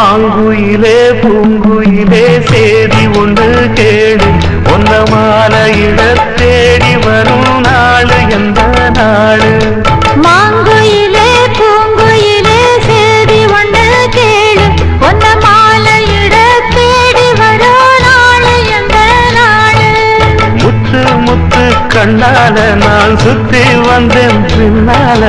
மாங்குயிலே பூங்குயிலே சேதி ஒன்று கேடு ஒன்ன மாலையிட தேடி வரும் நாள் எந்த நாடு மாங்குயிலே பூங்குயிலே சேதி ஒன்று கேளு. ஒன்ன மாலையிட தேடி வரோ நாளு எந்த நாளு? முத்து முத்து கண்ணால நான் சுத்தி வந்தேன் பின்னால.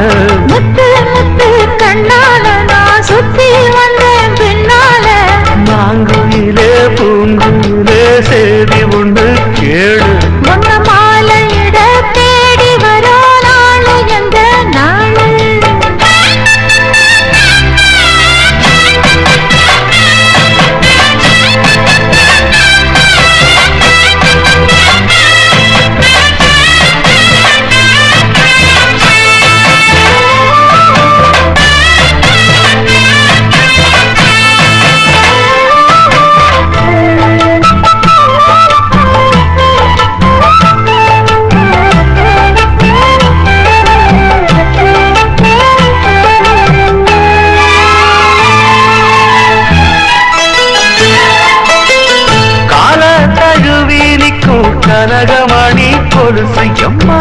கனகமணி கொலுசு எம்மா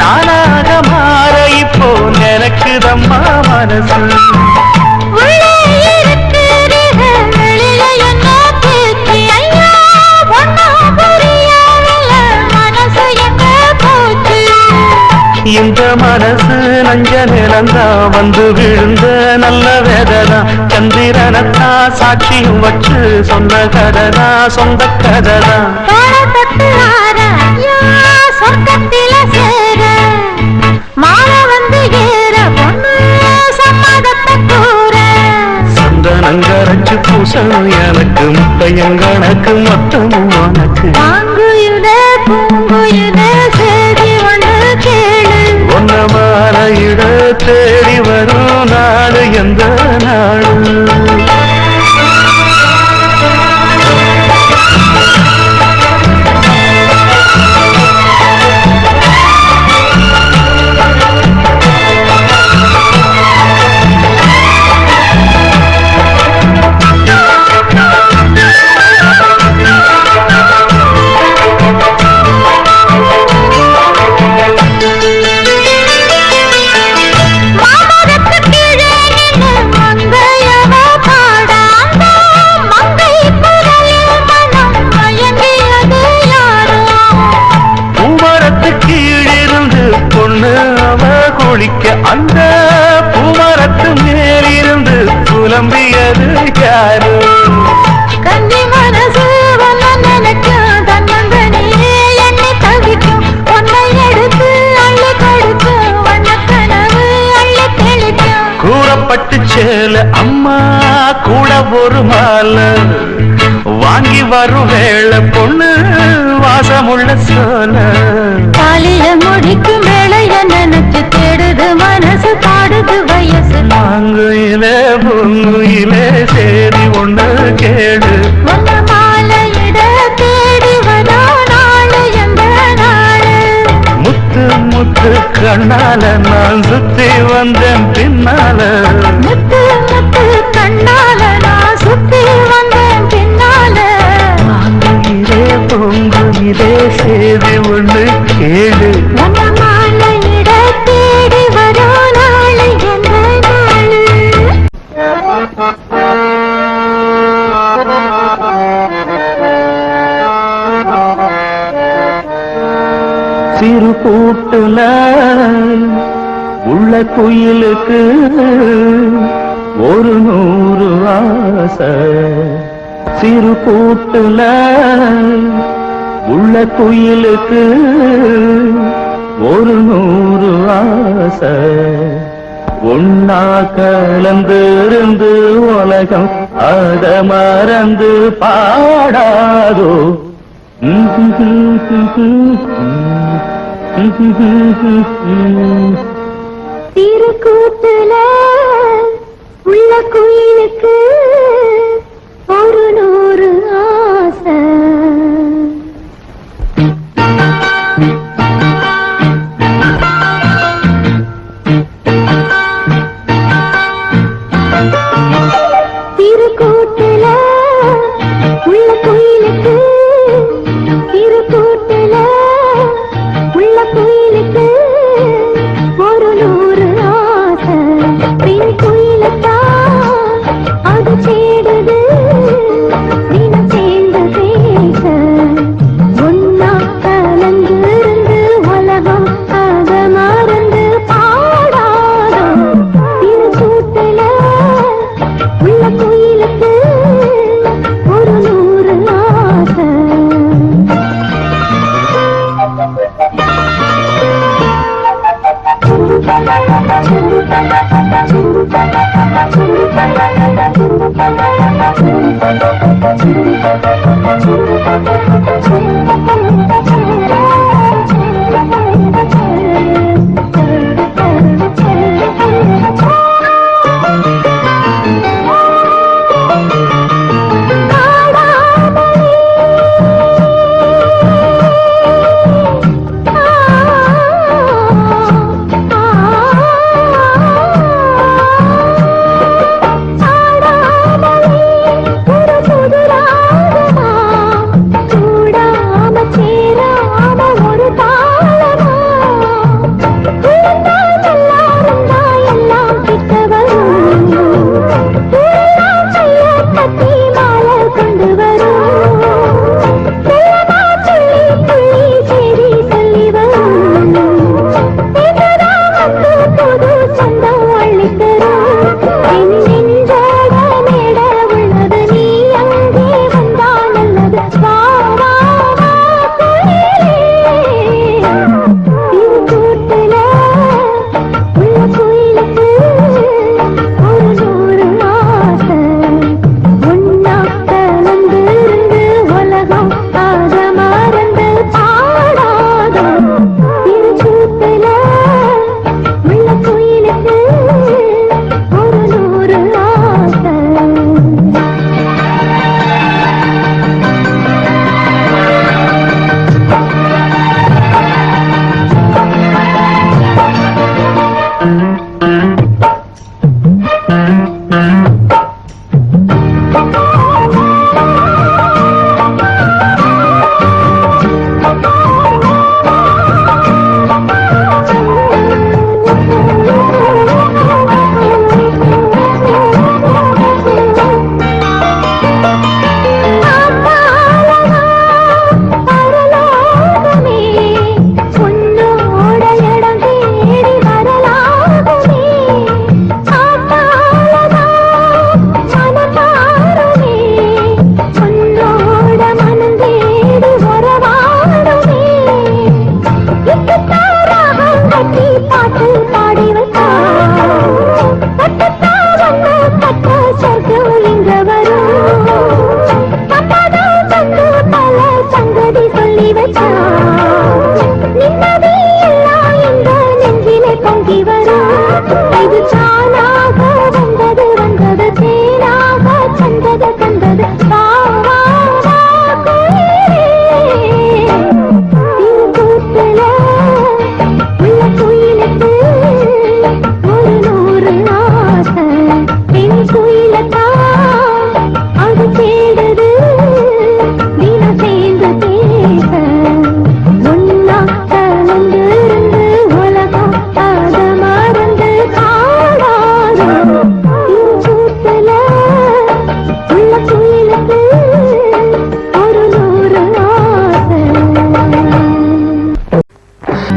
நானாக மாற இப்போ நினைக்குதம்மா மனசு இந்த மனசு நஞ்ச நிலந்தா வந்து விழுந்த நல்ல வேதனா. சந்திரனத்தா சாட்சியும் வச்சு சொன்ன கதனா சொந்த கதனா. சந்தனங்கரைச்சு பூசணும் எனக்கு முத்தையங்கணக்கு மொத்தமும் உனக்கு. ஒன்ன மாலையிட தேடி வரும் நாடு எந்த நாடு கனவு அள்ளி தெளிக்கும். கூறப்பட்டு சேல அம்மா கூட ஒரு மாலை. வாங்கி வரும் வேளை பொண்ணு வாசமுள்ள சோல தாலிய முடிக்கும் நினைச்சு தேடுது மனசு பாடுது வயசு மாங்குயிலே பொங்குயிலே சேரி ஒண்ணு கேடு முத்து கண்ணால நான் சுத்தி வந்தேன் பின்னால. முத்து முத்து கண்ணால நான் சுத்தி வந்தேன் பின்னால. மாங்குயிலே பொங்குயிலே சேரி ஒண்ணு கேடு சிறு கூட்டுல உள்ள குயிலுக்கு ஒரு நூறு ஆசை. சிறு கூட்டுல உள்ள குயிலுக்கு ஒரு நூறு ஆசை. ஒன்னா கலந்திருந்து உலகம் அத மறந்து பாடாதோ. Mm-hmm. திருக்கூட்டுல உள்ள குயிலுக்கு ஒரு Thank you. சொல்லி வச்சா நிம்மதி எல்லாம் இந்த நெஞ்சிலே பொங்கி வரும் இதுதான்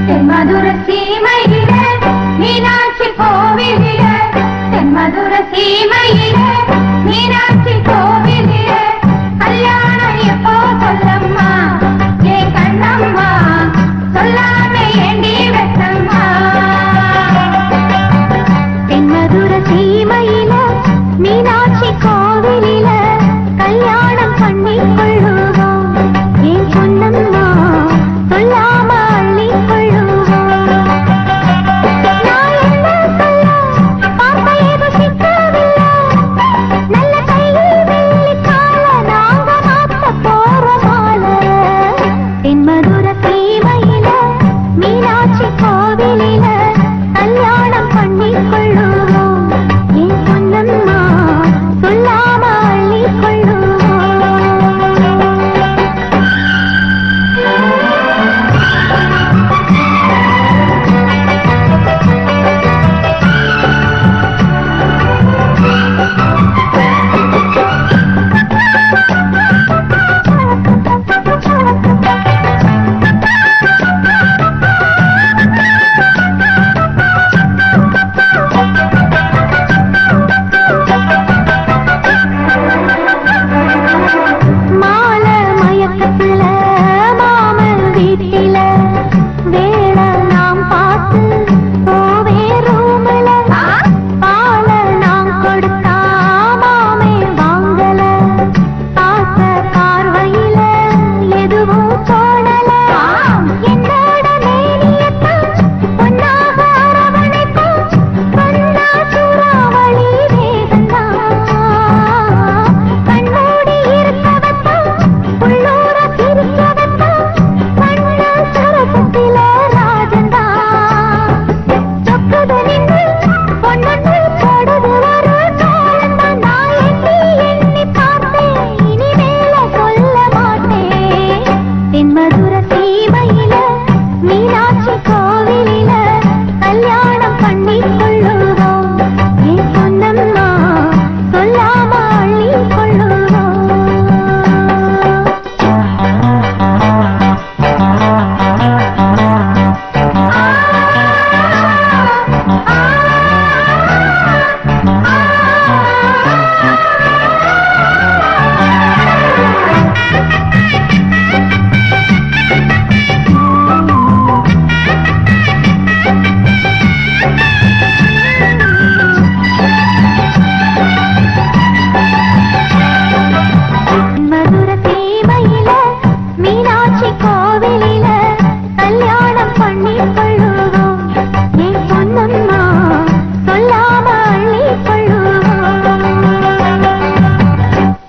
தென்மதுர சீமையில மீனாட்சி கோவிலில தென்மதுர சீமையில